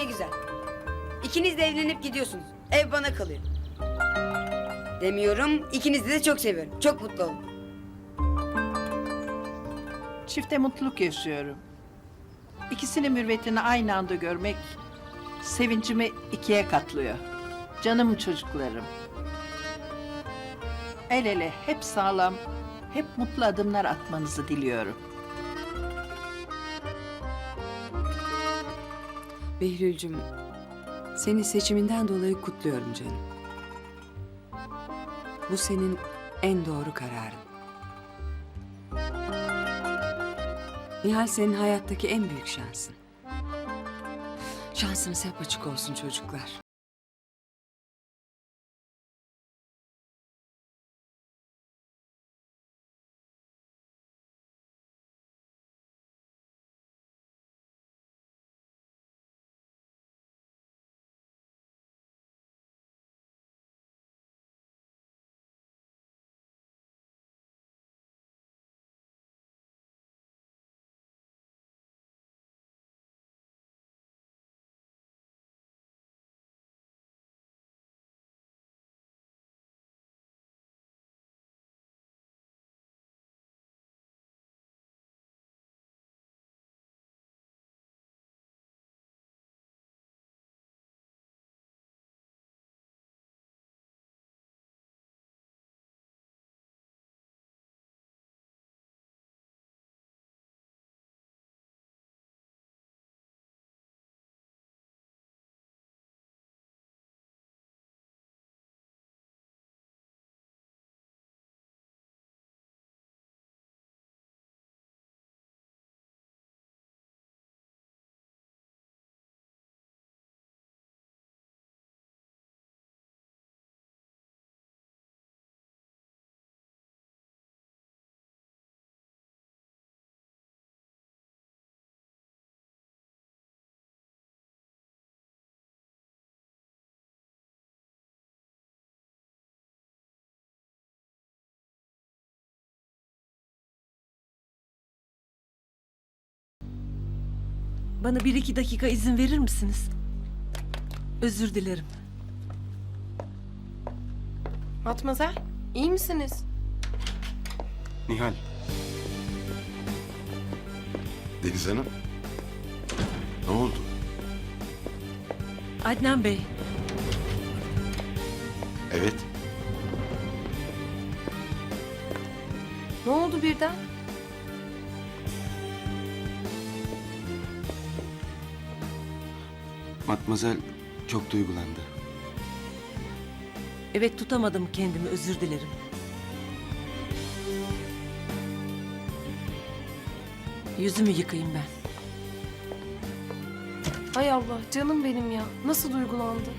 ne güzel. İkiniz de evlenip gidiyorsunuz. Ev bana kalıyor. Demiyorum, ikinizi de çok seviyorum. Çok mutlu olun. Çifte mutluluk yaşıyorum. İkisinin mürvetini aynı anda görmek sevincimi ikiye katlıyor. Canım çocuklarım. El ele hep sağlam, hep mutlu adımlar atmanızı diliyorum. Behlül'cüm, seni seçiminden dolayı kutluyorum canım. Bu senin en doğru kararın. Nihal senin hayattaki en büyük şansın. Şansınız hep açık olsun çocuklar. Bana bir iki dakika izin verir misiniz? Özür dilerim. Matmazel, iyi misiniz? Nihal. Deniz Hanım. Ne oldu? Adnan Bey, Evet. Ne oldu birden? Matmazel çok duygulandı. evet tutamadım kendimi özür dilerim. Yüzümü yıkayayım ben. Hay Allah, canım benim ya. Nasıl duygulandı?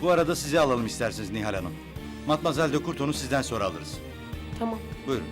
Bu arada sizi alalım isterseniz Nihal Hanım. Matmazel de Kurton'u sizden sonra alırız. Tamam. Buyurun.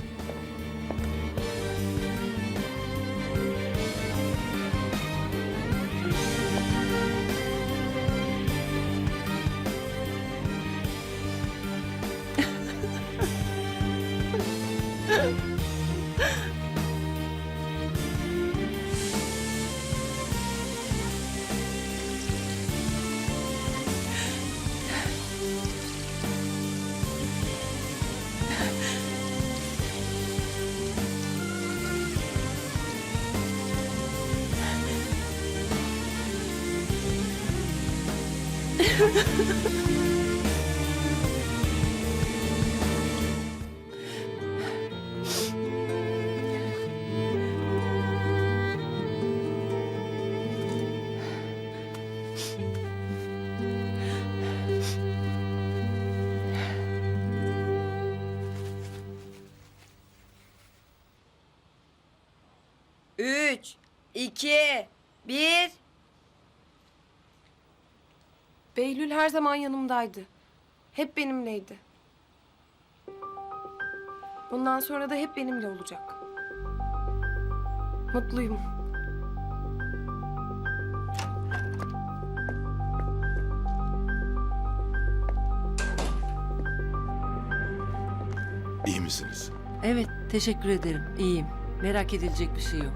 Üç, iki, bir. Behlül her zaman yanımdaydı. Hep benimleydi. Bundan sonra da hep benimle olacak. Mutluyum. İyi misiniz? Evet, teşekkür ederim. İyiyim. Merak edilecek bir şey yok.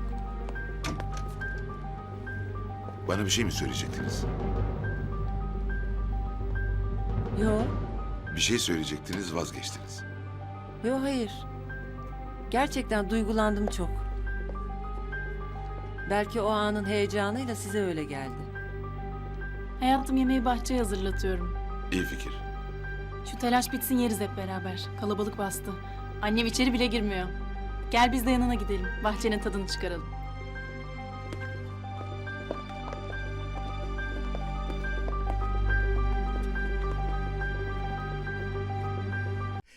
Bana bir şey mi söyleyecektiniz? Yo, Bir şey söyleyecektiniz vazgeçtiniz. yo hayır. Gerçekten duygulandım çok. Belki o anın heyecanıyla size öyle geldi. Hayatım yemeği bahçeye hazırlatıyorum. İyi fikir. Şu telaş bitsin yeriz hep beraber. Kalabalık bastı. Annem içeri bile girmiyor. Gel biz de yanına gidelim. Bahçenin tadını çıkaralım.